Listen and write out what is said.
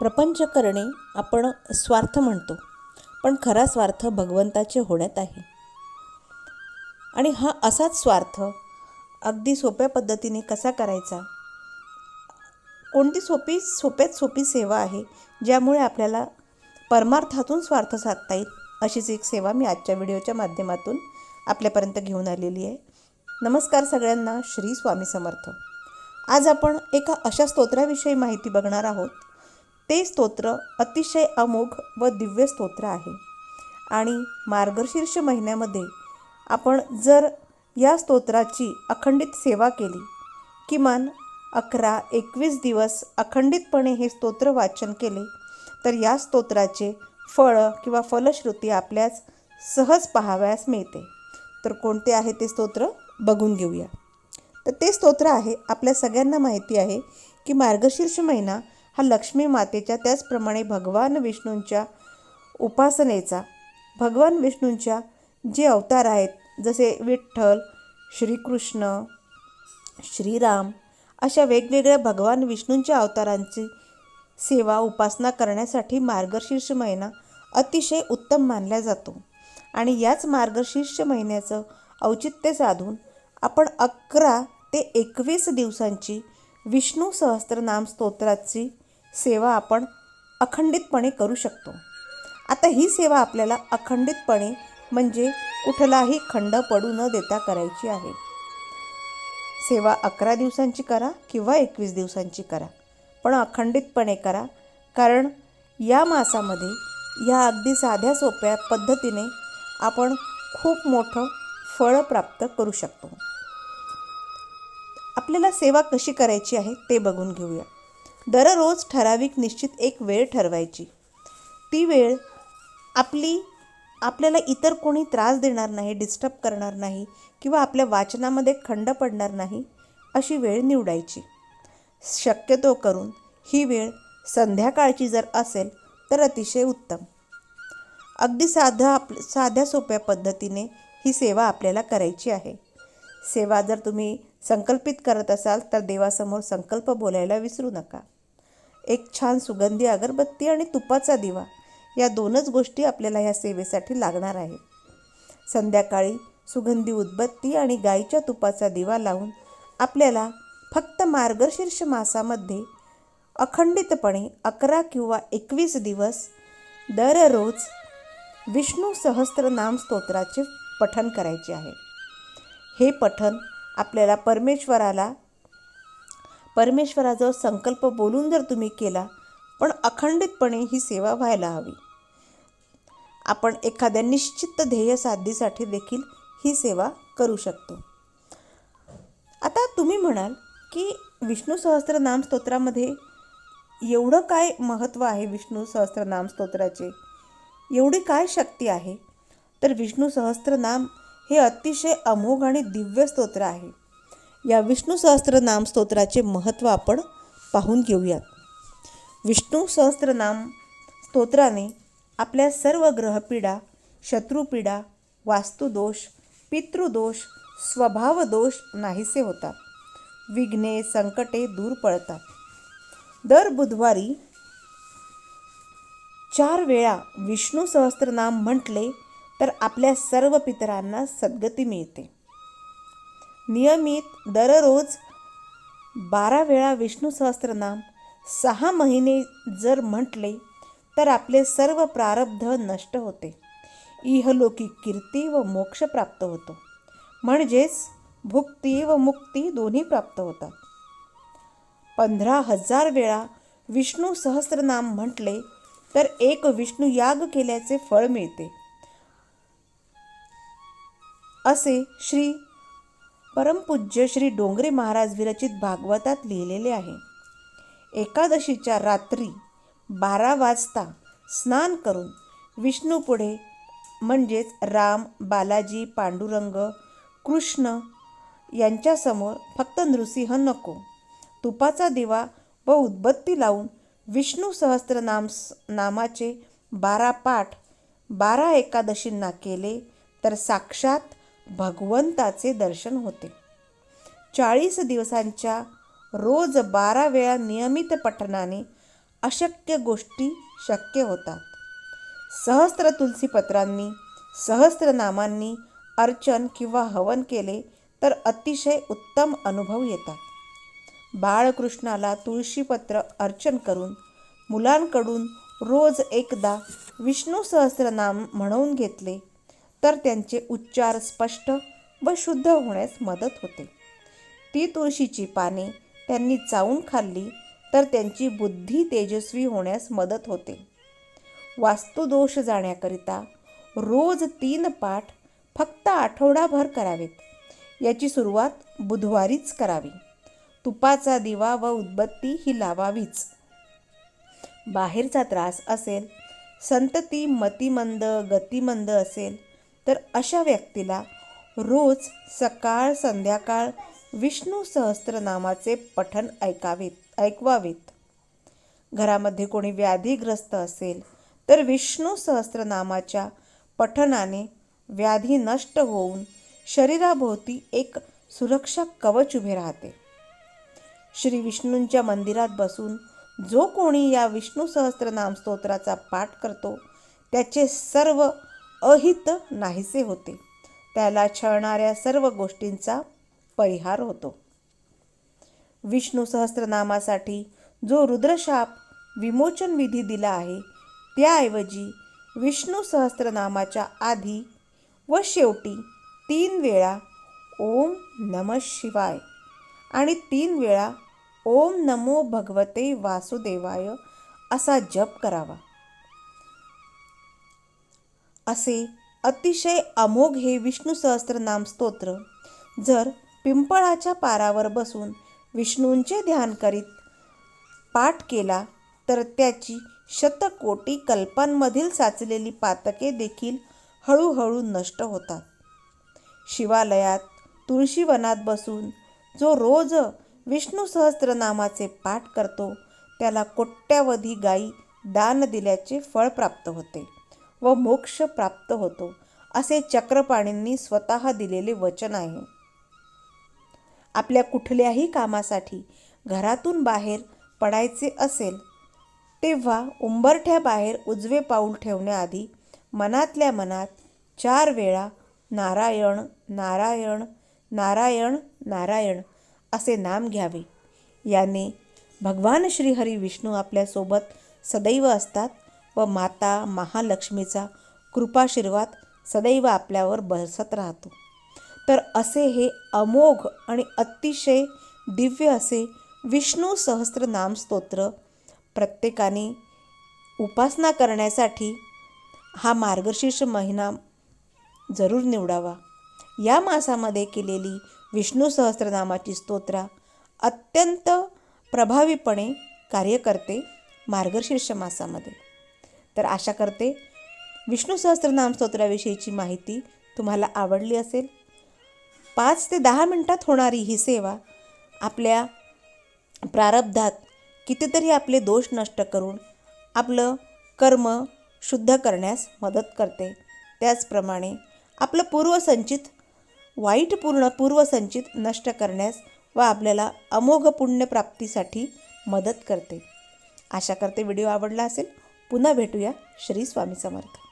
प्रपंच करणे आपण स्वार्थ म्हणतो पण खरा स्वार्थ भगवंताचे होण्यात आहे. आणि हा असाच स्वार्थ अगदी सोप्या पद्धतीने कसा करायचा? कोणती सोपी सोप्यात सोपी सेवा आहे ज्यामुळे आपल्याला परमार्थातून स्वार्थ साधता येईल अशीच एक सेवा मी आजच्या व्हिडिओच्या माध्यमातून आपल्यापर्यंत घेऊन आलेली आहे. नमस्कार सगळ्यांना श्री स्वामी समर्थ. आज आपण एका अशा स्तोत्राविषयी माहिती बघणार आहोत ते स्तोत्र अतिशय अमोघ व दिव्य स्तोत्र आहे. आणि मार्गशीर्ष महिन्यामध्ये आपण जर या स्तोत्राची अखंडित सेवा केली किमान अकरा एकवीस दिवस अखंडितपणे हे स्तोत्र वाचन केले तर या स्तोत्राचे फळ किंवा फलश्रुती आपल्यास सहज पाहाव्यास मिळते. तर कोणते आहे ते स्तोत्र? बघून घेऊया. तर ते स्तोत्र आहे आपल्या सगळ्यांना माहिती आहे की मार्गशीर्ष महिना हा लक्ष्मी मातेच्या त्याचप्रमाणे भगवान विष्णूंच्या उपासनेचा भगवान विष्णूंच्या जे अवतार आहेत जसे विठ्ठल श्रीकृष्ण श्रीराम अशा वेगवेगळ्या भगवान विष्णूंच्या अवतारांची सेवा उपासना करण्यासाठी मार्गशीर्ष महिना अतिशय उत्तम मानला जातो. आणि याच मार्गशीर्ष महिन्याचं औचित्य साधून आपण अकरा ते एकवीस दिवसांची विष्णू सहस्त्रनाम स्तोत्राची सेवा आपण अखंडितपणे करू शकतो. आता ही सेवा आपल्याला अखंडितपणे म्हणजे कुठलाही खंड पडू न देता करायची आहे. सेवा अकरा दिवसांची करा किंवा एकवीस दिवसांची करा पण अखंडितपणे करा कारण या मासामध्ये या अगदी साध्या सोप्या पद्धतीने आपण खूप मोठं फळ प्राप्त करू शकतो. आपल्याला सेवा कशी करायची आहे ते बघून घेऊया. दररोज ठराविक निश्चित एक वेळ ठरवायची. ती वेळ आपली आपल्याला इतर कोणी त्रास देणार नाही डिस्टर्ब करणार नाही किंवा आपल्या वाचनामध्ये खंड पडणार नाही अशी वेळ निवडायची. शक्यतो करून ही वेळ संध्याकाळची जर असेल तर अतिशय उत्तम. अगदी साधं आप साध्या सोप्या पद्धतीने ही सेवा आपल्याला करायची आहे. सेवा जर तुम्ही संकल्पित करत असाल तर देवासमोर संकल्प बोलायला विसरू नका. एक छान सुगंधी अगरबत्ती आणि तुपाचा दिवा या दोनच गोष्टी आपल्याला ह्या सेवेसाठी लागणार आहेत संध्याकाळी सुगंधी उदबत्ती आणि गाईच्या तुपाचा दिवा लावून आपल्याला फक्त मार्गशीर्ष मासामध्ये अखंडितपणे अकरा किंवा एकवीस दिवस दररोज विष्णू सहस्त्रनाम स्तोत्राचे पठन करायचे आहे. हे पठन आपल्याला परमेश्वराला परमेश्वराजवळ संकल्प बोलून जर तुम्ही केला पण अखंडितपणे ही सेवा व्हायला हवी. आपण एखाद्या निश्चित ध्येय साधीसाठी देखील ही सेवा करू शकतो. आता तुम्ही म्हणाल की विष्णू सहस्त्रनाम स्तोत्रामध्ये एवढं काय महत्त्व आहे विष्णू सहस्त्रनाम स्तोत्राचे? एवढी काय शक्ती आहे? तर विष्णू सहस्त्रनाम हे अतिशय अमोघ आणि दिव्य स्तोत्र आहे. या विष्णू सहस्त्रनाम स्तोत्राचे महत्त्व आपण पाहून घेऊयात. विष्णू सहस्त्रनाम स्तोत्राने आपल्या सर्व ग्रहपीडा शत्रुपीडा वास्तुदोष पितृदोष स्वभावदोष नाहीसे होतात. विघ्ने संकटे दूर पळतात दर बुधवारी चार वेळा विष्णू सहस्त्रनाम म्हटले तर आपल्या सर्व पितरांना सद्गती मिळते. नियमित दररोज बारा वेळा विष्णू सहस्त्रनाम सहा महिने जर म्हटले तर आपले सर्व प्रारब्ध नष्ट होते. इहलोकी कीर्ती व मोक्ष प्राप्त होतो. म्हणजेच भुक्ती व मुक्ती दोन्ही प्राप्त होतात. पंधरा हजार वेळा विष्णू सहस्त्रनाम म्हटले तर एक विष्णू याग केल्याचे फळ मिळते. असे श्री परमपूज्य श्री डोंगरे महाराज विरचित भागवतात लिहिलेले आहे. एकादशीच्या रात्री बारा वाजता स्नान करून विष्णूपुढे म्हणजेच राम बालाजी पांडुरंग कृष्ण यांच्यासमोर फक्त नृसिंह नको. तुपाचा दिवा व उदबत्ती लावून विष्णू सहस्त्रनाम नामाचे बारा पाठ बारा एकादशींना केले तर साक्षात भगवंताचे दर्शन होते. चाळीस दिवसांच्या रोज बारा वेळा नियमित पठणाने अशक्य गोष्टी शक्य होतात. सहस्त्र तुलसीपत्रांनी सहस्त्रनामांनी अर्चन किंवा हवन केले तर अतिशय उत्तम अनुभव येतात. बाळकृष्णाला तुळशीपत्र अर्चन करून मुलांकडून रोज एकदा विष्णू सहस्त्रनाम म्हणवून घेतले तर त्यांचे उच्चार स्पष्ट व शुद्ध होण्यास मदत होते. ती तुळशीची पाने त्यांनी चावून खाल्ली तर त्यांची बुद्धी तेजस्वी होण्यास मदत होते. वास्तुदोष जाण्याकरिता रोज तीन पाठ फक्त आठवडाभर करावेत. याची सुरुवात बुधवारीच करावी. तुपाचा दिवा व उदबत्ती ही लावावीच. बाहेरचा त्रास असेल संतती मतिमंद गतिमंद असेल तर अशा व्यक्तीला रोज सकाळ संध्याकाळ विष्णू सहस्त्रनामाचे पठण ऐकावेत ऐकवावेत. घरामध्ये कोणी व्याधीग्रस्त असेल तर विष्णू सहस्त्रनामाच्या पठणाने व्याधी नष्ट होऊन शरीराभोवती एक सुरक्षा कवच उभे राहते. श्री विष्णूंच्या मंदिरात बसून जो कोणी या विष्णू सहस्त्रनाम स्तोत्राचा पाठ करतो त्याचे सर्व अहित नाहीसे होते. त्याला छळणाऱ्या सर्व गोष्टींचा परिहार होतो. विष्णू सहस्त्रनामासाठी जो रुद्रशाप विमोचन विधी दिला आहे त्याऐवजी विष्णू सहस्त्रनामाच्या आधी व शेवटी तीन वेळा ओम नम शिवाय आणि तीन वेळा ओम नमो भगवते वासुदेवाय असा जप करावा. असे अतिशय अमोघ हे विष्णू सहस्त्रनाम स्तोत्र. जर पिंपळाच्या पारावर बसून विष्णूंचे ध्यान करीत पाठ केला तर त्याची शतकोटी कल्पांमधील साचलेली पातके देखील हळूहळू नष्ट होतात. शिवालयात तुळशीवनात बसून जो रोज विष्णू सहस्त्रनामाचे पाठ करतो त्याला कोट्यावधी गायी दान दिल्याचे फळ प्राप्त होते. व मोक्ष प्राप्त होतो असे चक्रपाणींनी स्वतः दिलेले वचन आहे. आपल्या कुठल्याही कामासाठी घरातून बाहेर पडायचे असेल तेव्हा उंबरठ्याबाहेर उजवे पाऊल ठेवण्याआधी मनातल्या मनात चार वेळा नारायण नारायण नारायण नारायण असे नाम घ्यावे. याने भगवान श्रीहरी विष्णू आपल्यासोबत सदैव असतात व माता महालक्ष्मीचा कृपाशीर्वाद सदैव आपल्यावर बसत राहतो. तर असे हे अमोघ आणि अतिशय दिव्य असे विष्णू सहस्त्रनाम स्तोत्र प्रत्येकाने उपासना करण्यासाठी हा मार्गशीर्ष महिना जरूर निवडावा. या मासामध्ये केलेली विष्णू सहस्त्रनामाची स्तोत्रा अत्यंत प्रभावीपणे कार्य करते मार्गशीर्ष मासामध्ये. तर आशा करते विष्णू सहस्त्रनाम स्तोत्राविषयीची माहिती तुम्हाला आवडली असेल. पाच ते दहा मिनटात होणारी ही सेवा आपल्या प्रारब्धात कितीतरी आपले दोष नष्ट करून आपलं कर्म शुद्ध करण्यास मदत करते. त्याचप्रमाणे आपलं पूर्वसंचित वाईट पूर्ण पूर्वसंचित नष्ट करण्यास व आपल्याला अमोघ पुण्यप्राप्तीसाठी मदत करते. आशा करते व्हिडिओ आवडला असेल. पुन्हा भेटूया श्री स्वामी समर्थ.